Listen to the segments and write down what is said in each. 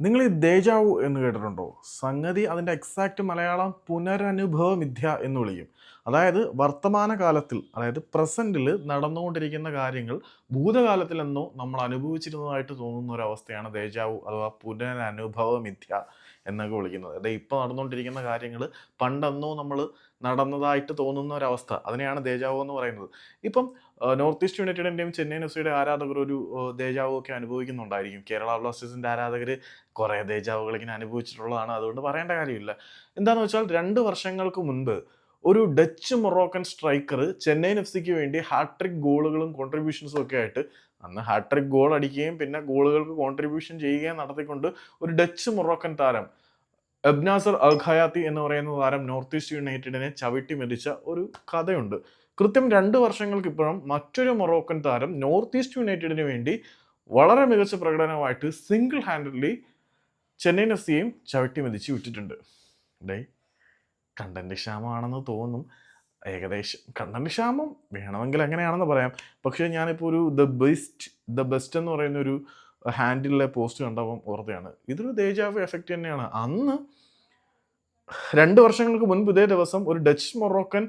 നിങ്ങൾ ഈ ദേജാവു എന്ന് കേട്ടിട്ടുണ്ടോ? സംഗതി അതിന്റെ എക്സാക്റ്റ് മലയാളം പുനരനുഭവ മിഥ്യ എന്ന് വിളിക്കും. അതായത് വർത്തമാനകാലത്തിൽ അതായത് പ്രസന്റിൽ നടന്നുകൊണ്ടിരിക്കുന്ന കാര്യങ്ങൾ ഭൂതകാലത്തിലെന്നോ നമ്മൾ അനുഭവിച്ചിരുന്നതായിട്ട് തോന്നുന്ന ഒരു അവസ്ഥയാണ് ദേജാവു അഥവാ പുനരനുഭവ മിഥ്യ എന്നൊക്കെ വിളിക്കുന്നത്. അതായത് ഇപ്പോൾ നടന്നുകൊണ്ടിരിക്കുന്ന കാര്യങ്ങൾ പണ്ടെന്നോ നമ്മൾ നടന്നതായിട്ട് തോന്നുന്ന ഒരവസ്ഥ. അതിനെയാണ് ദേജാവോ എന്ന് പറയുന്നത്. ഇപ്പം നോർത്ത് ഈസ്റ്റ് യുണൈറ്റഡിന്റെയും ചെന്നൈ എഫ് സിയുടെ ആരാധകർ ഒരു ദേജാവു ഒക്കെ അനുഭവിക്കുന്നുണ്ടായിരിക്കും. കേരള ബ്ലാസ്റ്റേഴ്സിന്റെ ആരാധകർ കുറേ ദേജാവുകൾ ഇങ്ങനെ അനുഭവിച്ചിട്ടുള്ളതാണ്. അതുകൊണ്ട് പറയേണ്ട കാര്യമില്ല. എന്താണെന്ന് വെച്ചാൽ രണ്ട് വർഷങ്ങൾക്ക് മുൻപ് ഒരു Dutch Moroccan striker Chennaiyin F സിക്ക് വേണ്ടി ഹാട്രിക് ഗോളുകളും കോൺട്രിബ്യൂഷൻസും ഒക്കെ ആയിട്ട് അന്ന് ഹാട്രിക് ഗോൾ അടിക്കുകയും പിന്നെ ഗോളുകൾക്ക് കോൺട്രിബ്യൂഷൻ ചെയ്യുകയും നടത്തിക്കൊണ്ട് ഒരു ഡച്ച് മൊറോക്കൻ താരം അബ്നാസർ അൽഖയാത്തി എന്ന് പറയുന്ന താരം നോർത്ത് ഈസ്റ്റ് യുണൈറ്റഡിനെ ചവിട്ടി മെതിച്ച ഒരു കഥയുണ്ട്. കൃത്യം രണ്ട് വർഷങ്ങൾക്ക് ഇപ്പോഴും മറ്റൊരു മൊറോക്കൻ താരം നോർത്ത് ഈസ്റ്റ് യുണൈറ്റഡിന് വേണ്ടി വളരെ മികച്ച പ്രകടനമായിട്ട് സിംഗിൾ ഹാൻഡഡ്ലി ചെന്നൈയിൻ എഫ് സിയെയും ചവിട്ടി മെതിച്ച് വിട്ടിട്ടുണ്ട്. ഡേ കണ്ടന്റ് ക്ഷാമമാണെന്ന് തോന്നും. ഏകദേശം കണ്ടന്റ് ക്ഷാമം വേണമെങ്കിൽ അങ്ങനെയാണെന്ന് പറയാം. പക്ഷേ ഞാനിപ്പോൾ ഒരു ദ ബെസ്റ്റ് ദ ബെസ്റ്റ് എന്ന് പറയുന്ന ഒരു ഹാൻഡിലെ പോസ്റ്റ് കണ്ടപ്പം ഓർത്തയാണ്. ഇതൊരു ദേജാവ് എഫക്റ്റ് തന്നെയാണ്. അന്ന് രണ്ട് വർഷങ്ങൾക്ക് മുൻപ് ഇതേ ദിവസം ഒരു ഡച്ച് മൊറോക്കൻ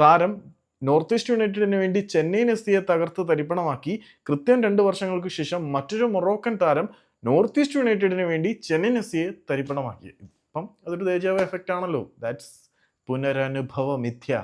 താരം നോർത്ത് ഈസ്റ്റ് യുണൈറ്റഡിന് വേണ്ടി ചെന്നൈയിൻ എസ് സിയെ തകർത്ത് തരിപ്പണമാക്കി. കൃത്യം രണ്ട് വർഷങ്ങൾക്ക് ശേഷം മറ്റൊരു മൊറോക്കൻ താരം നോർത്ത് ഈസ്റ്റ് യുണൈറ്റഡിന് വേണ്ടി ചെന്നൈയിൻ എസ് സിയെ തരിപ്പണമാക്കി. ഇപ്പം അതൊരു ദേജാവ് എഫക്റ്റ് ആണല്ലോ. ദാറ്റ്സ് പുനരനുഭവ മിഥ്യ